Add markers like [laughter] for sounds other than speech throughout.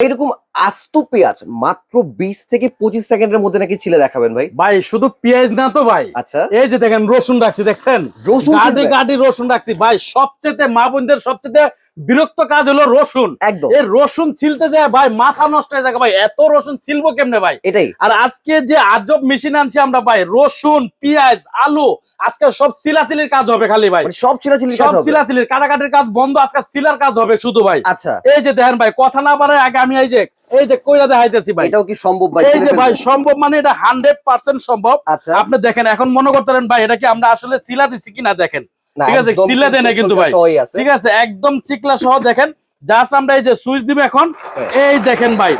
এরকম আস্ত পেঁয়াজ মাত্র বিশ থেকে পঁচিশ সেকেন্ডের মধ্যে নাকি ছিলে দেখাবেন ভাই? ভাই শুধু পেঁয়াজ না তো ভাই। আচ্ছা। এই যে দেখেন রসুন রাখছি দেখছেন? রসুন গাড়ি রসুন রাখছি। ভাই সবচেয়ে মা বোনদের সবচেয়ে বিরক্ত কাজ হলো রসুন। একদম। এই রসুন ছিলতে যায় ভাই মাথা নষ্ট হয়ে যায় ভাই। এত রসুন ছিলবো কেমনে ভাই? এটাই। আর আজকে যে আজব মেশিন আনছি আমরা ভাই রসুন পেঁয়াজ আলু আজকে সব সিলাসিলির কাজ হবে খালি ভাই। মানে সব ছিলাছিলি সব সিলাসিলির কাটাকাটির কাজ বন্ধ আজকে সিলার কাজ হবে শুধু ভাই। আচ্ছা। এই যে দেখেন ভাই কথা না পারে আগে আমি এই যে এই যে কইরা দেখাইতেছি ভাই। এটাও কি সম্ভব ভাই? এই যে ভাই সম্ভব মানে এটা হান্ড্রেড পার্সেন্ট সম্ভব। আচ্ছা। আপনি দেখেন এখন মনে করতে পারেন ভাই এটা কি আমরা আসলে সিলা দিচ্ছি কিনা দেখেন। ঠিক আছে, একদম দেয় না কিন্তু ভাই। ঠিক আছে একদম চিকলা সহ দেখেন। জাস্ট আমরা এই যে সুইচ দিব এখন। হ্যাঁ। এই দেখেন ভাই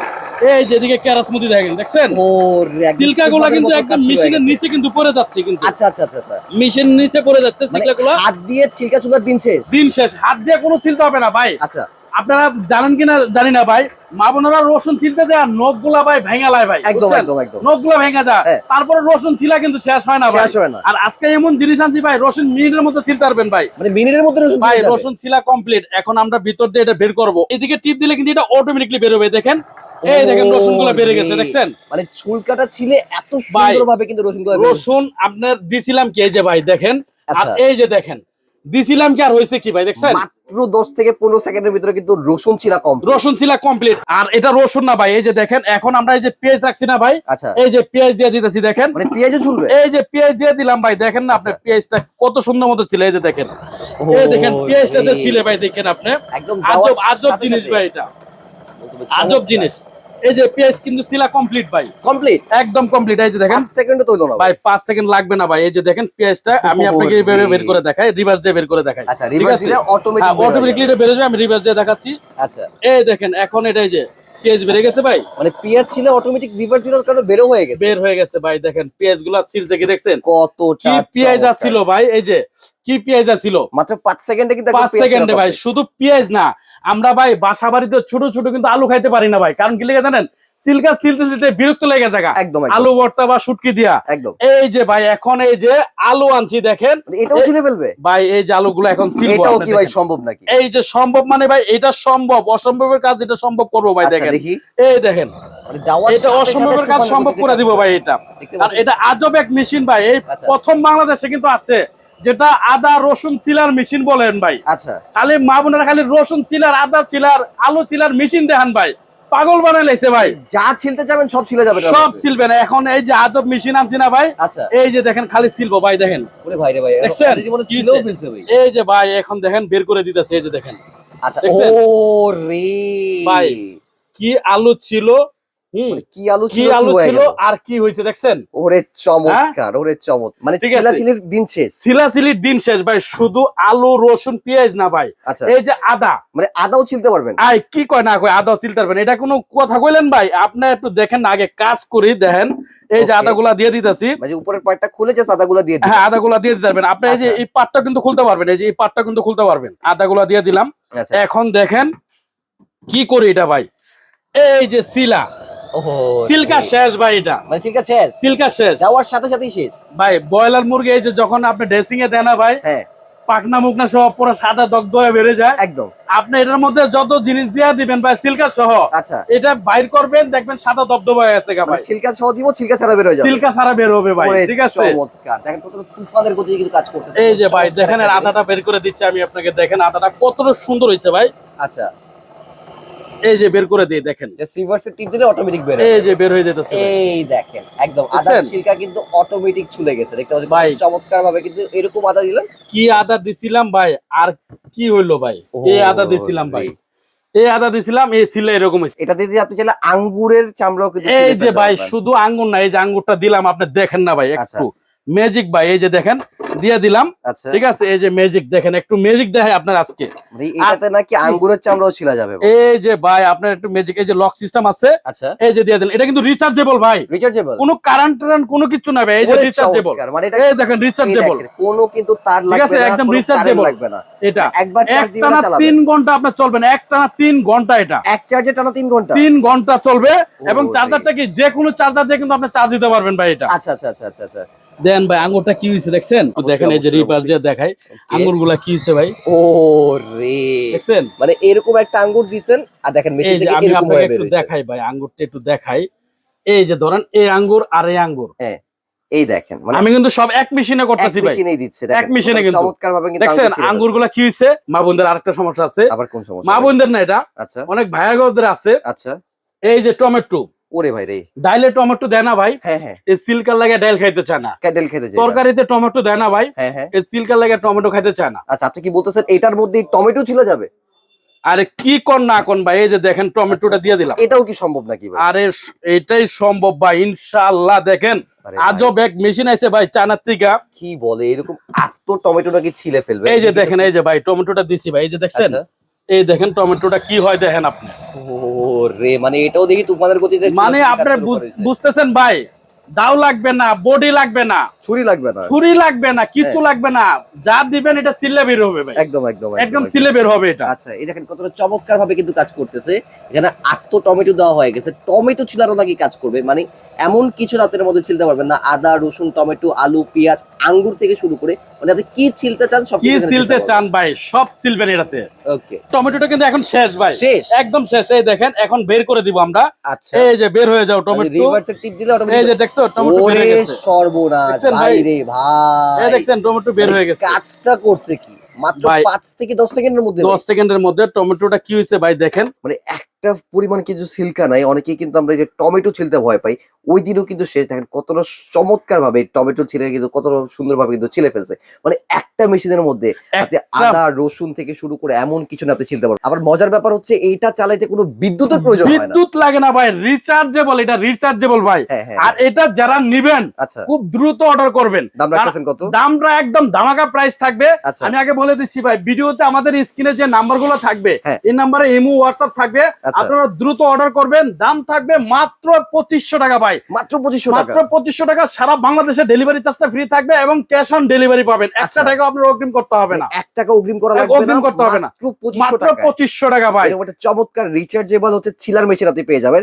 এই যেদিকে দেখেন দেখছেন? ওরে, একদম সিল্কা গুলা ফুটবলের কিন্তু একদম মেশিনের নিচে কিন্তু পড়ে যাচ্ছে কিন্তু। আচ্ছা আচ্ছা আচ্ছা মেশিনের নিচে পড়ে যাচ্ছে মানে হাত দিয়ে ছিলকা চুলা দিন শেষ? দিন শেষ। হাত দিয়ে কোনো ছিলতে হবে না ভাই। আচ্ছা। আপনারা জানেন কিনা জানি না ভাই মা বোনেরা রসুন চিলতে যায় নখগুলা ভাই ভেঙা লাই ভাই একদম একদম একদম। নখগুলা ভেঙে যায়। হ্যাঁ। তারপরে রসুন ছিলা কিন্তু শেষ হয় না ভাই। শেষ হয় না। আর আজকে এমন জিনিস আনছি ভাই রসুন মিনিটের মধ্যে ছিলতে পারবেন ভাই। মানে মিনিটের মধ্যে রসুন ভাই রসুন ছিলা কমপ্লিট এখন আমরা ভিতর দিয়ে এটা বের করব। এদিকে টিপ দিলে কিন্তু এটা অটোমেটিকলি বের হবে দেখেন? এই দেখেন রসুনগুলা বেড়ে গেছে। দেখছেন? মানে চুলকাটা ছিলে এত ভাই, সুন্দর ভাবে কিন্তু রসুন রসুন আপনার দিছিলাম কি? এই যে ভাই দেখেন? আর আচ্ছা। এই যে দেখেন দিছিলাম কি আর হয়েছে কি ভাই দেখছেন? মাত্র দশ থেকে পনেরো সেকেন্ডের ভিতরে কিন্তু রসুন ছিলা কম রসুন ছিলা কমপ্লিট আর এটা রসুন না ভাই এই যে দেখেন এখন আমরা এই যে পেঁয়াজ রাখছি না ভাই আচ্ছা। এই যে পেঁয়াজ দিয়ে দিতেছি দেখেন। মানে পেঁয়াজও চুলবে এই যে পেঁয়াজ দিয়ে দিলাম ভাই দেখেন না আপনার আচ্ছা। পেঁয়াজটা কত সুন্দর মতো ছিল এই যে দেখেন। এই দেখেন পেঁয়াজটা যে। ছিল ভাই দেখেন আপনি। একদম আজব আজব জিনিস ভাই এটা। আজব জিনিস। এই যে পেজ কিন্তু সিলা কমপ্লিট ভাই। কমপ্লিট একদম কমপ্লিট এই যে দেখেন সেকেন্ডে তো না ভাই পাঁচ সেকেন্ড লাগবে না ভাই। এই যে দেখেন পেজটা আমি [laughs] আপনাকে এইভাবে বের করে দেখাই রিভার্স দিয়ে বের করে দেখাই। আচ্ছা রিভার্স দিলে অটোমেটিক অটোমেটিকলি এটা বের হয়ে যাবে আমি রিভার্স দিয়ে দেখাচ্ছি। আচ্ছা। এই দেখেন এখন এটা এই যে পেঁয়াজ বেড়ে গেছে ভাই? মানে পেঁয়াজ ছিল অটোমেটিক রিভার্স দিলার কারণে বেরো হয়ে গেছে? বের হয়ে গেছে ভাই দেখেন পেঁয়াজগুলা ছিলছে কি দেখছেন? কত কি পেঁয়াজ আসছিল ভাই এই যে কি পেঁয়াজ আসছিল মাত্র পাঁচ সেকেন্ডে কিন্তু পাঁচ সেকেন্ডে ভাই শুধু পেঁয়াজ না আমরা ভাই বাসা বাড়িতে ছোট ছোট কিন্তু আলু খাইতে পারি না ভাই কারণ কি লেগে জানেন? চিলকা চিলতে চিলতে বিরক্ত লেগে জায়গা। একদম আলু ভর্তা বা শুটকি দিয়া। একদম। এই যে ভাই এখন এই যে আলু আনছি দেখেন মানে এটাও ছিলে ফেলবে? ভাই এই যে আলুগুলো এখন ছিলবো এটাও কি ভাই সম্ভব নাকি? এই যে সম্ভব মানে ভাই এটা সম্ভব অসম্ভবের কাজ এটা সম্ভব করব ভাই আচ্ছা, দেখেন। দেখি। এই দেখেন মানে এটা অসম্ভবের কাজ সম্ভব করে দিব ভাই এটা। আর এটা আজব এক মেশিন ভাই এই আচ্ছা। প্রথম বাংলাদেশে কিন্তু আসছে যেটা আদা রসুন চিলার মেশিন বলেন ভাই। আচ্ছা। খালি মা বোনেরা খালি রসুন চিলার আদা চিলার আলু চিলার মেশিন দেখান ভাই। পাগল বানাইছে লাইছে ভাই। যা ছিলতে যাবেন সব ছিলে যাবে সব ছিলবেন না। এখন এই যে আদব মেশিন আনছি না ভাই আচ্ছা। এই যে দেখেন খালি ছিলব ভাই দেখেন। ওরে ভাই রে ভাই দেখছেন? এই যে ভাই এখন দেখেন বের করে দিতেছে এই যে দেখেন। আচ্ছা? ও রে ভাই, কি আলু ছিল কি আলু ছিল আলু ছিল আর কি হয়েছে দেখছেন? ওরে চমৎকার ওরে চমৎ মানে ঠিক আছে। ছিলির দিন শেষ। সিলাসিলির দিন শেষ ভাই। শুধু আলু রসুন পেঁয়াজ না ভাই। আচ্ছা। এই যে আদা। মানে আদাও ছিলতে পারবেন? আই কি কয় না কয় আদা চিলতে পারবেন। এটা কোনো কথা কইলেন ভাই? আপনি একটু দেখেন আগে কাজ করি দেখেন। এই যে. আদাগুলা দিয়ে দিতেছি। মানে উপরের পাটটা খুলে যে সাদাগুলো দিয়ে হ্যাঁ আদাগুলা দিয়ে দিতে পারবেন। আপনি এই যে আচ্ছা। এই পাটটা কিন্তু খুলতে পারবেন এই যে এই পাটটা কিন্তু খুলতে পারবেন। আদাগুলা দিয়ে দিলাম। আচ্ছা। এখন দেখেন কি করি এটা ভাই? এই যে সিলা ওহো সিল্কা শেষ ভাই এটা। মানে সিল্কা শেষ? সিল্কা শেষ। যাওয়ার সাথে সাথেই শেষ। ভাই মুরগি এই যে যখন আপনি ড্রেসিং এ দেন না ভাই হ্যাঁ। পাকনা সহ পুরো সাদা বেড়ে যায়। একদম। আপনি এটার মধ্যে যত জিনিস দিয়ে দিবেন ভাই সিল্কা সহ আচ্ছা। এটা বাইর করবেন দেখবেন সাদা হয়ে গেছে মানে ভাই। ছিলকা সহ দিব ছিলকা ছাড়া বের হয়ে যাবে। সিল্কা সারা বের হবে ভাই ঠিক আছে? চমৎকার। দেখেন কত তুফানের গতি কিন্তু কাজ করতেছে। এই যে ভাই দেখেন আদাটা বের করে দিচ্ছি আমি আপনাকে দেখেন আদাটা কতটা সুন্দর হয়েছে ভাই। আচ্ছা। এই যে বের করে দিই দেখেন। টিপ দিলে অটোমেটিক বের এই যে বের হয়ে যেতেছে এই দেখেন একদম আদা ছিলকা কিন্তু অটোমেটিক ছুলে গেছে। দেখতে পাচ্ছেন ভাই। চমৎকার ভাবে কিন্তু এরকম আদা দিলেন কি আদা দিছিলাম ভাই? আর কি হইল ভাই? এই আদা দিছিলাম ভাই। এই। আদা দিছিলাম এই ছিল এরকম এটা দিয়ে আপনি চাইলে আঙ্গুরের চামড়াও কিন্তু এই যে ভাই শুধু আঙ্গুর না এই যে আঙ্গুরটা দিলাম আপনি দেখেন না ভাই আচ্ছা। একটু। ম্যাজিক ভাই এই যে দেখেন দিয়ে দিলাম। আচ্ছা। ঠিক আছে এই যে ম্যাজিক দেখেন একটু ম্যাজিক দেখায় আপনার আজকে। মানে এটাতে নাকি আঙ্গুরের চামড়াও ছিলা যাবে এই যে ভাই আপনার একটু ম্যাজিক এই যে লক সিস্টেম আছে আচ্ছা। এই যে দিয়ে দিলেন এটা কিন্তু রিচার্জেবল ভাই। রিচার্জেবল কোনো কারেন্ট টারেন্ট কোনো কিছু না ভাই এই যে রিচার্জেবল মানে এটা এই দেখেন রিচার্জেবল কোনো কিন্তু তার ঠিক লাগবে আছে, না একদম কোনো rechargeable। কারেন্ট লাগবে না। এটা। একবার চার্জ দিবেন চালাবেন তিন ঘণ্টা আপনার চলবে না এক টানা তিন ঘণ্টা এটা। এক চার্জে টানা তিন ঘণ্টা? তিন ঘণ্টা চলবে এবং চার্জারটা কি যে কোনো চার্জার দিয়ে কিন্তু আপনি চার্জ দিতে পারবেন ভাই এটা। আচ্ছা আচ্ছা আচ্ছা আচ্ছা আচ্ছা। দেন ভাই আঙ্গুরটা কি হয়েছে দেখছেন? দেখেন এই যে রিপার যে দেখাই. আঙ্গুরগুলা কি হয়েছে ভাই? ও রে দেখছেন? মানে এরকম একটা আঙ্গুর দিছেন আর দেখেন মেশিন থেকে আমি এরকম আপনাকে একটু দেখাই ভাই আঙ্গুরটা একটু দেখাই। এই যে ধরেন এই আঙ্গুর আর এই আঙ্গুর। হ্যাঁ এই দেখেন মানে আমি কিন্তু সব এক মেশিনে করতেছি ভাই। মেশিনেই দিচ্ছে এক মেশিনে কিন্তু। চমৎকার ভাবে কিন্তু দেখছেন আঙ্গুরগুলা কি হয়েছে মা বোনদের আরেকটা সমস্যা আছে। আবার কোন সমস্যা? মা? বোনদের না এটা। আচ্ছা। অনেক ভাইয়াগরদের আছে। আচ্ছা। এই যে টমেটো ওরে ভাই রে। ডাইলে টমেটো দেয় না ভাই। হ্যাঁ হ্যাঁ। এই সিল্কার লাগে ডাইল খাইতে চায় না। চাই তরকারিতে টমেটো দেয় না ভাই। হ্যাঁ হ্যাঁ। এই সিল্কার লাগে টমেটো খাইতে চায় না। আচ্ছা আপনি কি বলতেছেন এটার মধ্যে টমেটো ছিল যাবে? আরে কি কর না কোন ভাই এই যে দেখেন টমেটোটা আচ্ছা। দিয়ে দিলাম। এটাও কি সম্ভব নাকি ভাই? আরে এটাই সম্ভব ভাই ইনশাআল্লাহ দেখেন। আজব এক মেশিন আছে ভাই চায়নার থেকে। কি বলে এরকম আস্ত টমেটো নাকি ছিলে ফেলবে? এই যে দেখেন। এই যে ভাই টমেটোটা দিছি ভাই এই যে দেখছেন? আচ্ছা। এই দেখেন টমেটোটা কি হয় দেখেন আপনি। মানে এটাও দেখি তুফানের গতিতে মানে আপনি। বুঝতেছেন ভাই? দাও লাগবে না বডি লাগবে না। ছুরি লাগবে না। ছুরি লাগবে না কিচ্ছু হ্যাঁ। লাগবে না। যা দিবেন এটা সিলে বের হবে ভাই। একদম একদম একদম সিলে বের হবে এটা। আচ্ছা এই দেখেন কতটা চমৎকার ভাবে কিন্তু কাজ করতেছে। এখানে আস্ত টমেটো দেওয়া হয়ে গেছে। টমেটো ছিলারও নাকি কাজ করবে। মানে এমন কিছু রাতের মধ্যে ছিলতে পারবেন না। আদা রসুন টমেটো আলু পেঁয়াজ আঙ্গুর থেকে শুরু করে মানে আপনি কি ছিলতে চান সব কি সিলতে চান ভাই? সব এটাতে। ওকে। টমেটোটা কিন্তু এখন শেষ ভাই। শেষ? একদম শেষ। এই দেখেন এখন বের করে দিব আমরা। আচ্ছা। এই যে বের হয়ে যাও টমেটো। রিভার্সের টিপ দিলে এই যে দেখছ টমেটো বের হয়ে গেছে। সর্বনাশ ভাই? রে ভাই। এই দেখছেন টমেটো বের হয়ে গেছে। কাজটা করছে কি? মাত্র ভাই, পাঁচ থেকে দশ সেকেন্ডের মধ্যে দশ সেকেন্ডের মধ্যে টমেটোটা কি হয়েছে ভাই দেখেন। মানে একটা পরিমাণ কিছু সিল্কা নাই। অনেকেই কিন্তু আমরা এই যে টমেটো ছিলতে ভয় পাই ওই দিনও কিন্তু শেষ। দেখেন কতটা চমৎকার ভাবে টমেটো ছিলে কিন্তু কতটা সুন্দর ভাবে কিন্তু ছিলে ফেলছে। মানে একটা মেশিনের মধ্যে আপনি আদা রসুন থেকে শুরু করে এমন কিছু না আপনি ছিলতে পারবেন। আবার মজার ব্যাপার হচ্ছে এইটা চালাইতে কোনো বিদ্যুতের প্রয়োজন হয় না। বিদ্যুৎ লাগে না ভাই রিচার্জেবল এটা রিচার্জেবল ভাই। হ্যাঁ হ্যাঁ আর এটা যারা নিবেন আচ্ছা। খুব দ্রুত অর্ডার করবেন। দাম রাখতেছেন কত? দামটা একদম ধামাকা প্রাইস থাকবে। আচ্ছা। আমি আগে বলে দিচ্ছি ভাই ভিডিওতে আমাদের স্ক্রিনে যে নাম্বারগুলো থাকবে হ্যাঁ। এই নাম্বারে ইমো হোয়াটসঅ্যাপ থাকবে। আপনারা দ্রুত অর্ডার করবেন। দাম থাকবে মাত্র পঁচিশশো টাকা ভাই। মাত্র পঁচিশশো মাত্র পঁচিশশো টাকা সারা বাংলাদেশে ডেলিভারি চার্জটা ফ্রি থাকবে এবং ক্যাশ অন ডেলিভারি পাবেন। একটা আচ্ছা। টাকা আপনার অগ্রিম করতে হবে না। এক টাকা অগ্রিম করা লাগবে অগ্রিম করতে হবে না। মাত্র পঁচিশশো টাকা ভাই। চমৎকার রিচার্জেবল হচ্ছে ছিলার মেশিন আপনি পেয়ে যাবেন।